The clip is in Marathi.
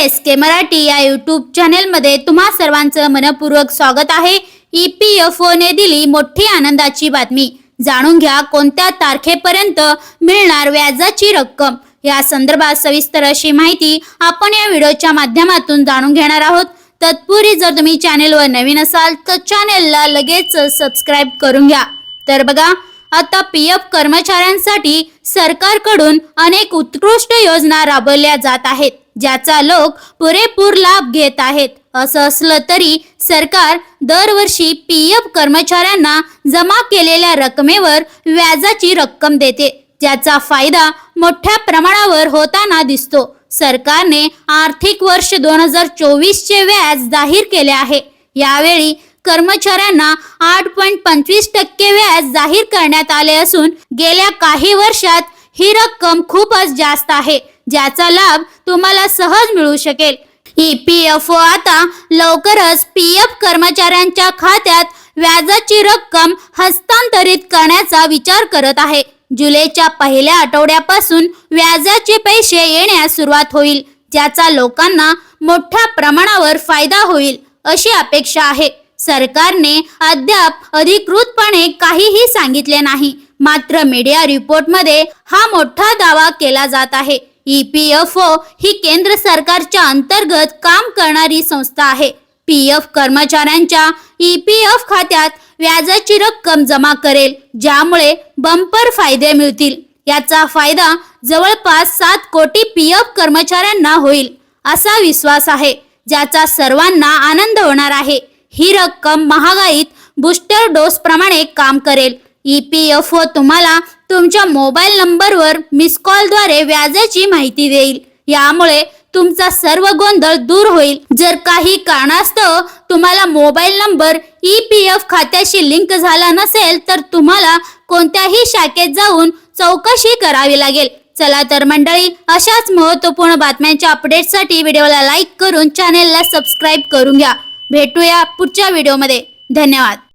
एस के मराठी या यूट्यूब चॅनेलमध्ये तुम्हा सर्वांचं मनपूर्वक स्वागत आहे. ई पी एफ ओने दिली मोठी आनंदाची बातमी. जाणून घ्या कोणत्या तारखेपर्यंत मिळणार व्याजाची रक्कम. या संदर्भात सविस्तर अशी माहिती आपण या व्हिडिओच्या माध्यमातून जाणून घेणार आहोत. तत्पूर्वी जर तुम्ही चॅनेलवर नवीन असाल तर चॅनेलला लगेच सबस्क्राईब करून घ्या. तर बघा आता पी एफ कर्मचाऱ्यांसाठी सरकारकडून अनेक उत्कृष्ट योजना राबवल्या जात आहेत. ज्याचा लोक पुरेपूर लाभ घेत आहेत. असं असलं तरी सरकार दरवर्षी पी एफ कर्मचाऱ्यांना जमा केलेल्या रकमेवर व्याजाची रक्कम देते. ज्याचा फायदा मोठ्या प्रमाणावर होताना दिसतो. सरकारने आर्थिक वर्ष दोन हजार चोवीसचे व्याज जाहीर केले आहे. यावेळी कर्मचाऱ्यांना आठ पॉईंट पंचवीस टक्के व्याज जाहीर करण्यात आले असून गेल्या काही वर्षात ही रक्कम खूपच जास्त आहे ज्याचा लाभ तुम्हाला सहज मिळू शकेल. ई पी एफ ओ आता लवकरच पी एफ कर्मचाऱ्यांच्या खात्यात व्याजाची रक्कम हस्तांतरित करण्याचा विचार करत आहे. जुलैच्या पहिल्या आठवड्यापासून व्याजाचे पैसे येण्यास सुरुवात होईल ज्याचा लोकांना मोठ्या प्रमाणावर फायदा होईल अशी अपेक्षा आहे. सरकारने अद्याप अधिकृतपणे काहीही सांगितले नाही. मात्र मीडिया रिपोर्टमध्ये हा मोठा दावा केला जात आहे. ई पी एफ ओ ही केंद्र सरकारच्या अंतर्गत काम करणारी संस्था आहे. पी एफ कर्मचाऱ्यांच्या ई पी एफ खात्यात व्याजाची रक्कम जमा करेल ज्यामुळे बंपर फायदे मिळतील. याचा फायदा जवळपास सात कोटी पी एफ कर्मचाऱ्यांना होईल असा विश्वास आहे. ज्याचा सर्वांना आनंद होणार आहे. ही रक्कम महागाईत बूस्टर डोस प्रमाणे काम करेल. ई पी एफ ओ तुम्हाला तुमच्या मोबाईल नंबरवर मिस कॉलद्वारे व्याजाची माहिती देईल. यामुळे तुमचा सर्व गोंधळ दूर होईल. जर काही कारणास्तव तुम्हाला mobile number E P F खात्याशी लिंक झाला नसेल तर तुम्हाला कोणत्याही शाखेत जाऊन चौकशी करावी लागेल. चला तर मंडळी अशाच महत्त्वपूर्ण बातम्यांच्या अपडेटसाठी व्हिडिओला लाईक करून चॅनेलला सबस्क्राईब करून घ्या. भेटूया पुढच्या व्हिडिओमध्ये. धन्यवाद.